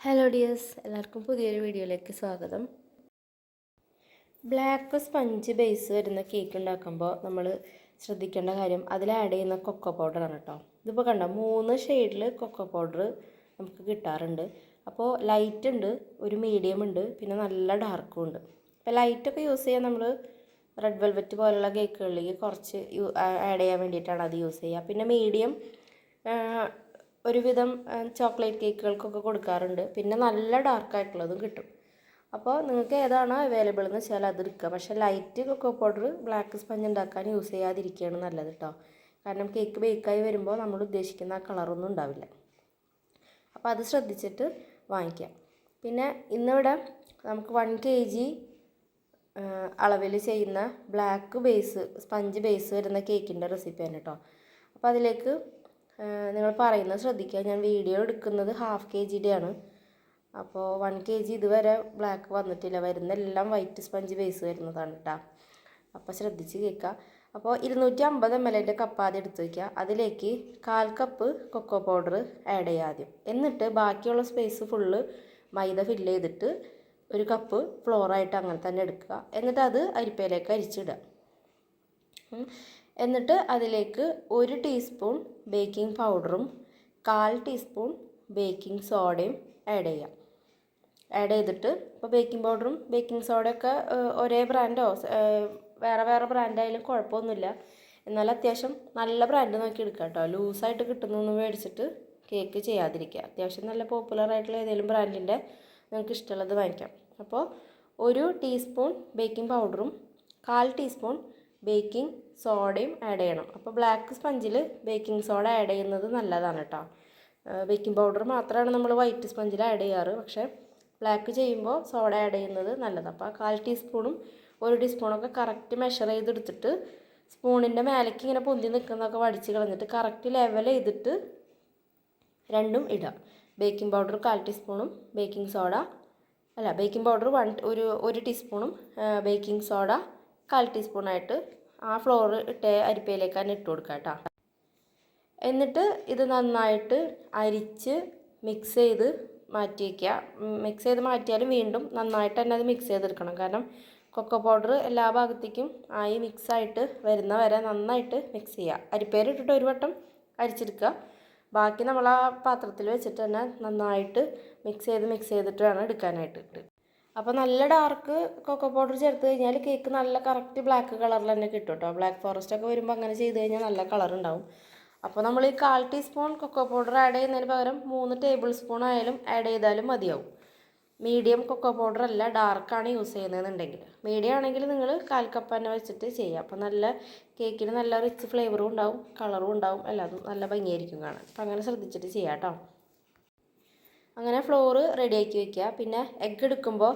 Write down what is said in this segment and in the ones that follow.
Hello dears എല്ലാവർക്കും പുതിയൊരു വീഡിയോയിലേക്ക് സ്വാഗതം. ബ്ലാക്ക് സ്പഞ്ച് ബേസ് വരുന്ന കേക്ക് ഉണ്ടാക്കുമ്പോൾ നമ്മൾ ശ്രദ്ധിക്കേണ്ട കാര്യം അതിൽ ആഡ് ചെയ്യുന്ന കൊക്കോ പൗഡറാണ് കേട്ടോ ഇതിപ്പോൾ കണ്ടോ? മൂന്ന് ഷെയ്ഡിൽ കൊക്കോ പൗഡർ നമുക്ക് കിട്ടാറുണ്ട്. അപ്പോൾ ലൈറ്റ് ഉണ്ട് ഒരു മീഡിയം ഉണ്ട് പിന്നെ നല്ല ഡാർക്കും ഉണ്ട്. അപ്പോൾ ലൈറ്റൊക്കെ യൂസ് ചെയ്യാൻ നമ്മൾ റെഡ് വെൽവെറ്റ് പോലുള്ള കേക്കുകളിലേക്ക് കുറച്ച് ആഡ് ചെയ്യാൻ വേണ്ടിയിട്ടാണ് അത് യൂസ് ചെയ്യുക. പിന്നെ മീഡിയം ഒരുവിധം ചോക്ലേറ്റ് കേക്കുകൾക്കൊക്കെ കൊടുക്കാറുണ്ട്. പിന്നെ നല്ല ഡാർക്കായിട്ടുള്ളതും കിട്ടും. അപ്പോൾ നിങ്ങൾക്ക് ഏതാണോ അവൈലബിൾ എന്ന് വെച്ചാൽ അത് എടുക്കുക. പക്ഷേ light cocoa powder black sponge ഉണ്ടാക്കാൻ യൂസ് ചെയ്യാതിരിക്കുകയാണ് നല്ലത് കേട്ടോ കാരണം കേക്ക് ബേക്കായി വരുമ്പോൾ നമ്മൾ ഉദ്ദേശിക്കുന്ന ആ കളറൊന്നും ഉണ്ടാവില്ല. അപ്പോൾ അത് ശ്രദ്ധിച്ചിട്ട് വാങ്ങിക്കാം പിന്നെ ഇന്നിവിടെ നമുക്ക് വൺ കെ ജി അളവിൽ ചെയ്യുന്ന ബ്ലാക്ക് ബേസ് സ്പഞ്ച് ബേസ് വരുന്ന കേക്കിന്റെ റെസിപ്പിയാണ് കേട്ടോ അപ്പോൾ അതിലേക്ക് നിങ്ങൾ പറയുന്നത് ശ്രദ്ധിക്കുക. ഞാൻ വീഡിയോ എടുക്കുന്നത് ഹാഫ് കെ ജിയുടെ ആണ്. അപ്പോൾ വൺ കെ ജി ഇതുവരെ ബ്ലാക്ക് വന്നിട്ടില്ല. വരുന്ന എല്ലാം വൈറ്റ് സ്പഞ്ച് ബേസ് വരുന്നതാണ് കേട്ടോ അപ്പോൾ ശ്രദ്ധിച്ച് കേൾക്കുക. അപ്പോൾ ഇരുന്നൂറ്റി അമ്പത് എം എല്ലിന്റെ കപ്പ് ആദ്യം എടുത്ത് വയ്ക്കുക അതിലേക്ക് കാൽ കപ്പ് കൊക്കോ പൗഡർ ആഡ് ചെയ്യുക ആദ്യം. എന്നിട്ട് ബാക്കിയുള്ള സ്പേസ് ഫുള്ള് മൈദ ഫില്ല് ചെയ്തിട്ട് ഒരു കപ്പ് ഫ്ലോറായിട്ട് അങ്ങനെ തന്നെ എടുക്കുക. എന്നിട്ട് അത് അരിപ്പയിലേക്ക് അരിച്ചിടുക. എന്നിട്ട് അതിലേക്ക് ഒരു ടീസ്പൂൺ ബേക്കിംഗ് പൗഡറും കാൽ ടീസ്പൂൺ ബേക്കിംഗ് സോഡയും ആഡ് ചെയ്യാം. ആഡ് ചെയ്തിട്ട് ഇപ്പോൾ ബേക്കിംഗ് പൗഡറും ബേക്കിംഗ് സോഡയൊക്കെ ഒരേ ബ്രാൻഡോ വേറെ വേറെ ബ്രാൻഡായാലും കുഴപ്പമൊന്നുമില്ല. എന്നാൽ അത്യാവശ്യം നല്ല ബ്രാൻഡ് നോക്കി എടുക്കുക കേട്ടോ. ലൂസായിട്ട് കിട്ടുന്നൊന്നും മേടിച്ചിട്ട് കേക്ക് ചെയ്യാതിരിക്കുക. അത്യാവശ്യം നല്ല പോപ്പുലർ ആയിട്ടുള്ള ഏതെങ്കിലും ബ്രാൻഡിന്റെ നിങ്ങൾക്ക് ഇഷ്ടമുള്ളത് വാങ്ങിക്കാം. അപ്പോൾ ഒരു ടീസ്പൂൺ ബേക്കിംഗ് പൗഡറും കാൽ ടീസ്പൂൺ ബേക്കിംഗ് സോഡയും ആഡ് ചെയ്യണം. അപ്പോൾ ബ്ലാക്ക് സ്പഞ്ചിൽ ബേക്കിംഗ് സോഡ ആഡ് ചെയ്യുന്നത് നല്ലതാണ് കേട്ടോ ബേക്കിംഗ് പൗഡർ മാത്രമാണ് നമ്മൾ വൈറ്റ് സ്പഞ്ചിൽ ആഡ് ചെയ്യാറ്. പക്ഷേ ബ്ലാക്ക് ചെയ്യുമ്പോൾ സോഡ ആഡ് ചെയ്യുന്നത് നല്ലതാണ് അപ്പോൾ കാൽ ടീസ്പൂണും ഒരു ടീസ്പൂണൊക്കെ കറക്റ്റ് മെഷർ ചെയ്തെടുത്തിട്ട് സ്പൂണിന്റെ മേലേക്ക് ഇങ്ങനെ പൊന്തി നിൽക്കുന്നതൊക്കെ വടിച്ച് കളഞ്ഞിട്ട് കറക്റ്റ് ലെവൽ ചെയ്തിട്ട് രണ്ടും ഇടുക ബേക്കിംഗ് പൗഡർ കാൽ ടീസ്പൂണും ബേക്കിംഗ് സോഡ അല്ല ബേക്കിംഗ് പൗഡർ വൺ ഒരു ഒരു ടീസ്പൂണും ബേക്കിംഗ് സോഡ കാൽ ടീസ്പൂണായിട്ട് ആ ഫ്ലോർ ഇട്ട അരിപ്പയിലേക്ക് തന്നെ ഇട്ട് കൊടുക്കുക കേട്ടോ. എന്നിട്ട് ഇത് നന്നായിട്ട് അരിച്ച് മിക്സ് ചെയ്ത് മാറ്റി വയ്ക്കുക. മിക്സ് ചെയ്ത് മാറ്റിയാലും വീണ്ടും നന്നായിട്ട് തന്നെ അത് മിക്സ് ചെയ്തെടുക്കണം. കാരണം കൊക്കോ പൗഡർ എല്ലാ ഭാഗത്തേക്കും ആയി മിക്സായിട്ട് വരുന്ന വരെ നന്നായിട്ട് മിക്സ് ചെയ്യുക. അരിപ്പേരിട്ടിട്ട് ഒരു വട്ടം അരിച്ചെടുക്കുക. ബാക്കി നമ്മൾ ആ പാത്രത്തിൽ വെച്ചിട്ട് തന്നെ നന്നായിട്ട് മിക്സ് ചെയ്ത് മിക്സ് ചെയ്തിട്ട് വേണം എടുക്കാനായിട്ട്. അപ്പോൾ നല്ല ഡാർക്ക് കൊക്കോ പൗഡർ ചേർത്ത് കഴിഞ്ഞാൽ കേക്ക് നല്ല കറക്റ്റ് ബ്ലാക്ക് കളറിൽ തന്നെ കിട്ടും കേട്ടോ ബ്ലാക്ക് ഫോറസ്റ്റ് ഒക്കെ വരുമ്പോൾ അങ്ങനെ ചെയ്ത് കഴിഞ്ഞാൽ നല്ല കളർ ഉണ്ടാവും അപ്പോൾ നമ്മൾ ഈ കാൽ ടീസ്പൂൺ കൊക്കോ പൗഡർ ആഡ് ചെയ്യുന്നതിന് പകരം മൂന്ന് ടേബിൾ സ്പൂൺ ആയാലും ആഡ് ചെയ്താലും മതിയാവും. മീഡിയം കൊക്കോ പൗഡർ അല്ല ഡാർക്കാണ് യൂസ് ചെയ്യുന്നതെന്നുണ്ടെങ്കിൽ. മീഡിയം ആണെങ്കിൽ നിങ്ങൾ കാൽ കപ്പ് തന്നെ വെച്ചിട്ട് ചെയ്യുക അപ്പോൾ നല്ല കേക്കിന് നല്ല റിച്ച് ഫ്ലേവറും ഉണ്ടാവും കളറും ഉണ്ടാവും. എല്ലാതും നല്ല ഭംഗിയായിരിക്കും കാണാൻ. അപ്പോൾ അങ്ങനെ ശ്രദ്ധിച്ചിട്ട് ചെയ്യാം കേട്ടോ അങ്ങനെ ഫ്ലോറ് ആക്കി വെക്കുക. പിന്നെ എഗ്ഗ് എടുക്കുമ്പോൾ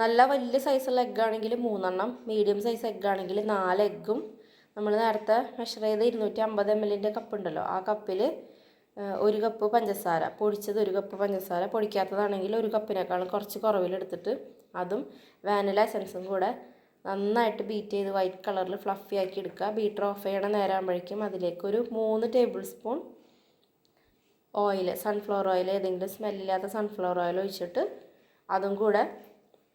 നല്ല വലിയ സൈസുള്ള എഗ്ഗ് ആണെങ്കിൽ മൂന്നെണ്ണം മീഡിയം സൈസ് എഗ്ഗ് ആണെങ്കിൽ നാല് എഗ്ഗും നമ്മൾ നേരത്തെ മെഷർ ചെയ്ത് ഇരുന്നൂറ്റി അമ്പത് എം എല്ലിന്റെ കപ്പ് ഉണ്ടല്ലോ ആ കപ്പിൽ ഒരു കപ്പ് പഞ്ചസാര പൊടിച്ചത് ഒരു കപ്പ് പഞ്ചസാര പൊടിക്കാത്തതാണെങ്കിൽ ഒരു കപ്പിനേക്കാളും കുറച്ച് കുറവിലെടുത്തിട്ട് അതും വാനില എസൻസും കൂടെ നന്നായിട്ട് ബീറ്റ് ചെയ്ത് വൈറ്റ് കളറിൽ ഫ്ലഫി ആക്കി എടുക്കുക. ബീറ്റർ ഓഫ് ചെയ്യണ നേരമാകുമ്പോഴേക്കും അതിലേക്ക് ഒരു മൂന്ന് tablespoon oil sunflower oil ഏതെങ്കിലും സ്മെല്ലില്ലാത്ത സൺഫ്ലവർ ഓയിൽ ഒഴിച്ചിട്ട് അതും കൂടെ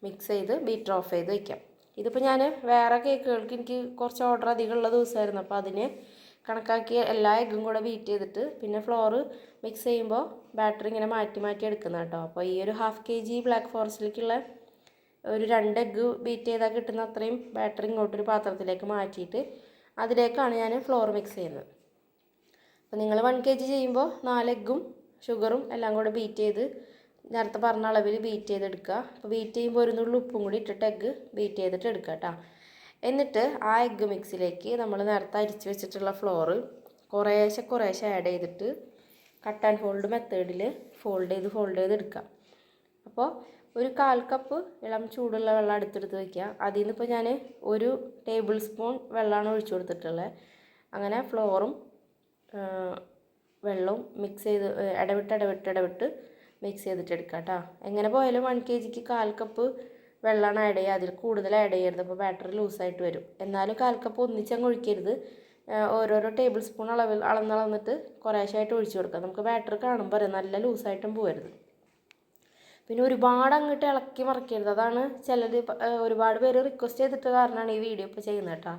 മിക്സ് ചെയ്ത് ബീറ്റർ ഓഫ് ചെയ്ത് വയ്ക്കാം ഇതിപ്പോൾ ഞാൻ വേറെ കേക്കുകൾക്ക് എനിക്ക് കുറച്ച് ഓർഡർ അധികമുള്ള ദിവസമായിരുന്നു അപ്പോൾ അതിന് കണക്കാക്കി എല്ലാ എഗ്ഗും കൂടെ ബീറ്റ് ചെയ്തിട്ട് പിന്നെ ഫ്ലോറ് മിക്സ് ചെയ്യുമ്പോൾ ബാറ്ററി ഇങ്ങനെ മാറ്റി മാറ്റി എടുക്കുന്ന കേട്ടോ. അപ്പോൾ ഈ ഒരു ഹാഫ് കെ ജി ബ്ലാക്ക് ഫോറസ്റ്റിലേക്കുള്ള ഒരു രണ്ട് എഗ്ഗ് ബീറ്റ് ചെയ്താൽ കിട്ടുന്ന അത്രയും ബാറ്ററി ഇങ്ങോട്ടൊരു പാത്രത്തിലേക്ക് മാറ്റിയിട്ട് അതിലേക്കാണ് ഞാൻ ഫ്ലോർ മിക്സ് ചെയ്യുന്നത്. അപ്പോൾ നിങ്ങൾ വൺ കെ ജി ചെയ്യുമ്പോൾ നാല് എഗ്ഗും ഷുഗറും എല്ലാം കൂടെ ബീറ്റ് ചെയ്ത് നേരത്തെ പറഞ്ഞ അളവിൽ ബീറ്റ് ചെയ്തെടുക്കുക. അപ്പോൾ ബീറ്റ് ചെയ്യുമ്പോൾ ഒരു നുള്ളി ഉപ്പും കൂടി ഇട്ടിട്ട് എഗ്ഗ് ബീറ്റ് ചെയ്തിട്ട് എടുക്കുക കേട്ടോ എന്നിട്ട് ആ എഗ്ഗ് മിക്സിലേക്ക് നമ്മൾ നേരത്തെ അരിച്ച് വെച്ചിട്ടുള്ള ഫ്ലോറ് കുറേശ്ശെ കുറേശ്ശെ ആഡ് ചെയ്തിട്ട് കട്ട് ആൻഡ് ഫോൾഡ് മെത്തേഡിൽ ഫോൾഡ് ചെയ്ത് ഫോൾഡ് ചെയ്ത് എടുക്കുക. അപ്പോൾ ഒരു കാൽ കപ്പ് ഇളം ചൂടുള്ള വെള്ളം അടുത്തെടുത്ത് വയ്ക്കുക അതിൽ നിന്ന് ഇപ്പോൾ ഞാൻ ഒരു ടേബിൾ സ്പൂൺ വെള്ളമാണ് ഒഴിച്ചു കൊടുത്തിട്ടുള്ളത് അങ്ങനെ ഫ്ലോറും വെള്ളവും മിക്സ് ചെയ്ത് ഇടവിട്ട് ഇടവിട്ട് ഇടവിട്ട് മിക്സ് ചെയ്തിട്ട് എടുക്കുക കേട്ടോ എങ്ങനെ പോയാലും വൺ കെ ജിക്ക് കാൽ കപ്പ് വെള്ളമാണ് ആഡ് ചെയ്യുക. അതിൽ കൂടുതൽ ആഡ് ചെയ്യരുത്. അപ്പോൾ ബാറ്ററി ലൂസായിട്ട് വരും. എന്നാലും കാൽ കപ്പ് ഒന്നിച്ചങ്ങ് ഒഴിക്കരുത്. ഓരോരോ ടേബിൾ സ്പൂൺ അളവിൽ അളന്നളന്നിട്ട് കുറേശ്ശായിട്ട് ഒഴിച്ചു കൊടുക്കുക നമുക്ക് ബാറ്ററി കാണുമ്പോൾ അറിയാം നല്ല ലൂസായിട്ടും പോകരുത് പിന്നെ ഒരുപാട് അങ്ങോട്ട് ഇളക്കി മറിക്കരുത്. അതാണ് ചിലർ ഒരുപാട് പേര് റിക്വസ്റ്റ് ചെയ്തിട്ട് കാരണമാണ് ഈ വീഡിയോ ഇപ്പോൾ ചെയ്യുന്നത് കേട്ടോ.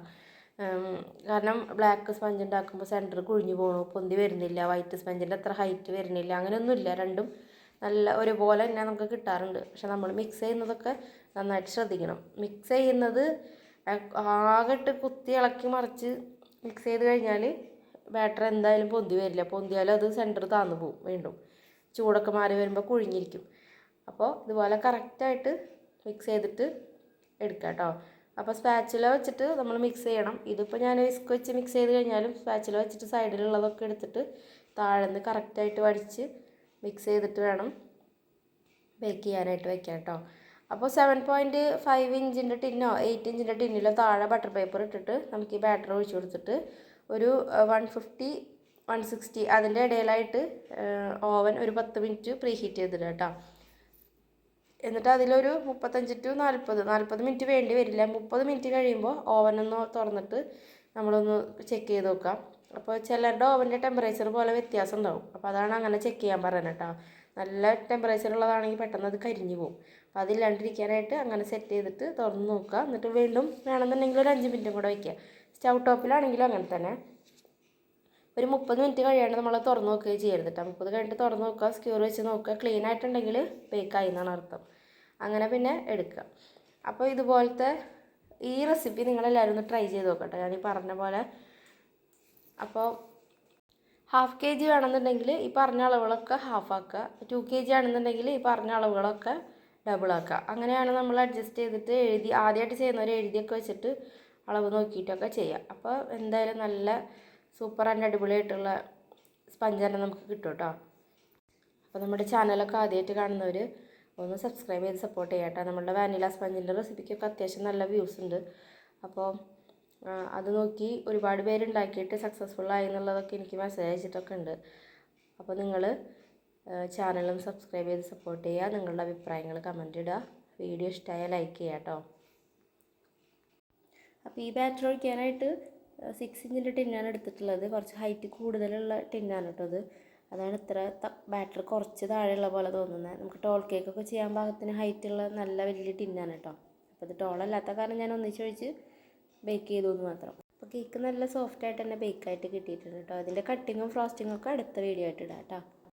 കാരണം ബ്ലാക്ക് സ്പഞ്ച് ഉണ്ടാക്കുമ്പോൾ സെന്റർ കുഴിഞ്ഞു പോകണു പൊന്തി വരുന്നില്ല വൈറ്റ് സ്പഞ്ചിന്റെ അത്ര ഹൈറ്റ് വരുന്നില്ല അങ്ങനെയൊന്നുമില്ല രണ്ടും നല്ല ഒരുപോലെ തന്നെ നമുക്ക് കിട്ടാറുണ്ട്. പക്ഷെ നമ്മൾ മിക്സ് ചെയ്യുന്നതൊക്കെ നന്നായിട്ട് ശ്രദ്ധിക്കണം. മിക്സ് ചെയ്യുന്നത് ആകെ ഇട്ട് കുത്തി ഇളക്കി മറിച്ച് മിക്സ് ചെയ്ത് കഴിഞ്ഞാൽ ബാറ്റർ എന്തായാലും പൊന്തി വരില്ല. പൊന്തിയാലും അത് സെന്റർ താന്നു പോകും വീണ്ടും. ചൂടൊക്കെ മാറി വരുമ്പോൾ കുഴിഞ്ഞിരിക്കും. അപ്പോൾ ഇതുപോലെ കറക്റ്റായിട്ട് മിക്സ് ചെയ്തിട്ട് എടുക്കാം കേട്ടോ അപ്പോൾ സ്പാച്ചില വെച്ചിട്ട് നമ്മൾ മിക്സ് ചെയ്യണം. ഇതിപ്പോൾ ഞാൻ വിസ്ക് വെച്ച് മിക്സ് ചെയ്ത് കഴിഞ്ഞാലും സ്പാച്ചില വെച്ചിട്ട് സൈഡിലുള്ളതൊക്കെ എടുത്തിട്ട് താഴെ നിന്ന് കറക്റ്റായിട്ട് വടിച്ച് മിക്സ് ചെയ്തിട്ട് വേണം ബേക്ക് ചെയ്യാനായിട്ട് വെക്കാം കേട്ടോ അപ്പോൾ സെവൻ പോയിന്റ് ഫൈവ് ഇഞ്ചിന്റെ ടിന്നോ എയ്റ്റ് ഇഞ്ചിന്റെ ടിന്നിലോ താഴെ ബട്ടർ പേപ്പർ ഇട്ടിട്ട് നമുക്ക് ഈ ബാറ്റർ ഒഴിച്ചു കൊടുത്തിട്ട് ഒരു വൺ ഫിഫ്റ്റി വൺ സിക്സ്റ്റി അതിന്റെ ഇടയിലായിട്ട് ഓവൻ ഒരു പത്ത് മിനിറ്റ് പ്രീ ഹീറ്റ് കേട്ടോ എന്നിട്ട് അതിലൊരു മുപ്പത്തഞ്ച് ടു നാൽപ്പത് നാൽപ്പത് മിനിറ്റ് വേണ്ടി വരില്ല. മുപ്പത് മിനിറ്റ് കഴിയുമ്പോൾ ഓവനൊന്ന് തുറന്നിട്ട് നമ്മളൊന്ന് ചെക്ക് ചെയ്ത് നോക്കാം. അപ്പോൾ ചിലരുടെ ഓവന്റെ ടെമ്പറേച്ചർ പോലെ വ്യത്യാസം ഉണ്ടാവും. അപ്പോൾ അതാണ് അങ്ങനെ ചെക്ക് ചെയ്യാൻ പറയുന്നത് കേട്ടോ. നല്ല ടെമ്പറേച്ചർ ഉള്ളതാണെങ്കിൽ പെട്ടെന്ന് അത് കരിഞ്ഞു പോകും അപ്പോൾ അതില്ലാണ്ടിരിക്കാനായിട്ട് അങ്ങനെ സെറ്റ് ചെയ്തിട്ട് തുറന്ന് നോക്കുക. എന്നിട്ട് വീണ്ടും വേണമെന്നുണ്ടെങ്കിൽ ഒരു അഞ്ച് മിനിറ്റും കൂടെ വയ്ക്കുക സ്റ്റൗ ടോപ്പിലാണെങ്കിലും അങ്ങനെ തന്നെ. ഒരു മുപ്പത് മിനിറ്റ് കഴിയാണ്ട് നമ്മൾ തുറന്ന് നോക്കുകയും ചെയ്യരുത് കേട്ടോ. മുപ്പത് കഴിഞ്ഞിട്ട് തുറന്ന് നോക്കുക സ്ക്യൂർ വെച്ച് നോക്കുക ക്ലീൻ ആയിട്ടുണ്ടെങ്കിൽ ബേക്കായി എന്നാണ് അർത്ഥം. അങ്ങനെ പിന്നെ എടുക്കുക. അപ്പോൾ ഇതുപോലത്തെ ഈ റെസിപ്പി നിങ്ങളെല്ലാവരും ഒന്ന് ട്രൈ ചെയ്ത് നോക്കട്ടെ. ഞാൻ ഈ പറഞ്ഞ പോലെ അപ്പോൾ ഹാഫ് കെ ജി വേണമെന്നുണ്ടെങ്കിൽ ഈ പറഞ്ഞ അളവുകളൊക്കെ ഹാഫ് ആക്കുക. ടു കെ ജി ആണെന്നുണ്ടെങ്കിൽ ഈ പറഞ്ഞ അളവുകളൊക്കെ ഡബിൾ ആക്കുക. അങ്ങനെയാണ് നമ്മൾ അഡ്ജസ്റ്റ് ചെയ്തിട്ട് എഴുതി ആദ്യമായിട്ട് ചെയ്യുന്നവർ എഴുതിയൊക്കെ വെച്ചിട്ട് അളവ് നോക്കിയിട്ടൊക്കെ ചെയ്യുക. അപ്പോൾ എന്തായാലും നല്ല സൂപ്പർ ആൻഡ് അടിപൊളിയായിട്ടുള്ള സ്പഞ്ച് തന്നെ നമുക്ക് കിട്ടും കേട്ടോ അപ്പോൾ നമ്മുടെ ചാനലൊക്കെ ആദ്യമായിട്ട് കാണുന്നവർ ഒന്ന് സബ്സ്ക്രൈബ് ചെയ്ത് സപ്പോർട്ട് ചെയ്യാം കേട്ടോ. നമ്മളുടെ വാനില സ്പഞ്ചിന്റെ റെസിപ്പിക്കൊക്കെ അത്യാവശ്യം നല്ല വ്യൂസ് ഉണ്ട്. അപ്പോൾ അത് നോക്കി ഒരുപാട് പേര് ഉണ്ടാക്കിയിട്ട് സക്സസ്ഫുൾ ആയി എന്നുള്ളതൊക്കെ എനിക്ക് മെസ്സേജ് അയച്ചിട്ടൊക്കെ ഉണ്ട്. അപ്പോൾ നിങ്ങൾ ചാനലും സബ്സ്ക്രൈബ് ചെയ്ത് സപ്പോർട്ട് ചെയ്യുക നിങ്ങളുടെ അഭിപ്രായങ്ങൾ കമന്റ് ഇടുക. വീഡിയോ ഇഷ്ടമായ ലൈക്ക് ചെയ്യാം കേട്ടോ. അപ്പോൾ ഈ ബാറ്റർ ഒഴിക്കാനായിട്ട് സിക്സ് ഇഞ്ചിന്റെ ടിന്നാണ് എടുത്തിട്ടുള്ളത്. കുറച്ച് ഹൈറ്റ് കൂടുതലുള്ള ടിന്നാണ് കേട്ടോ അത്. അതാണ് ഇത്ര ബാറ്ററി കുറച്ച് താഴെയുള്ള പോലെ തോന്നുന്നത് നമുക്ക് ടോൾ കേക്കൊക്കെ ചെയ്യാൻ പാകത്തിന് ഹൈറ്റുള്ള നല്ല വലിയ ടിന്നാണ് കേട്ടോ അപ്പോൾ ഇത് ടോളല്ലാത്ത കാരണം ഞാൻ ഒന്നിച്ചൊഴിച്ച് ബേക്ക് ചെയ്തു എന്ന് മാത്രം. അപ്പോൾ കേക്ക് നല്ല സോഫ്റ്റായിട്ട് തന്നെ ബേക്കായിട്ട് കിട്ടിയിട്ടുണ്ട് കേട്ടോ അതിന്റെ കട്ടിങ്ങും ഫ്രോസ്റ്റിങ്ങും ഒക്കെ അടുത്ത വീഡിയോ ആയിട്ട് ഇടാം കേട്ടോ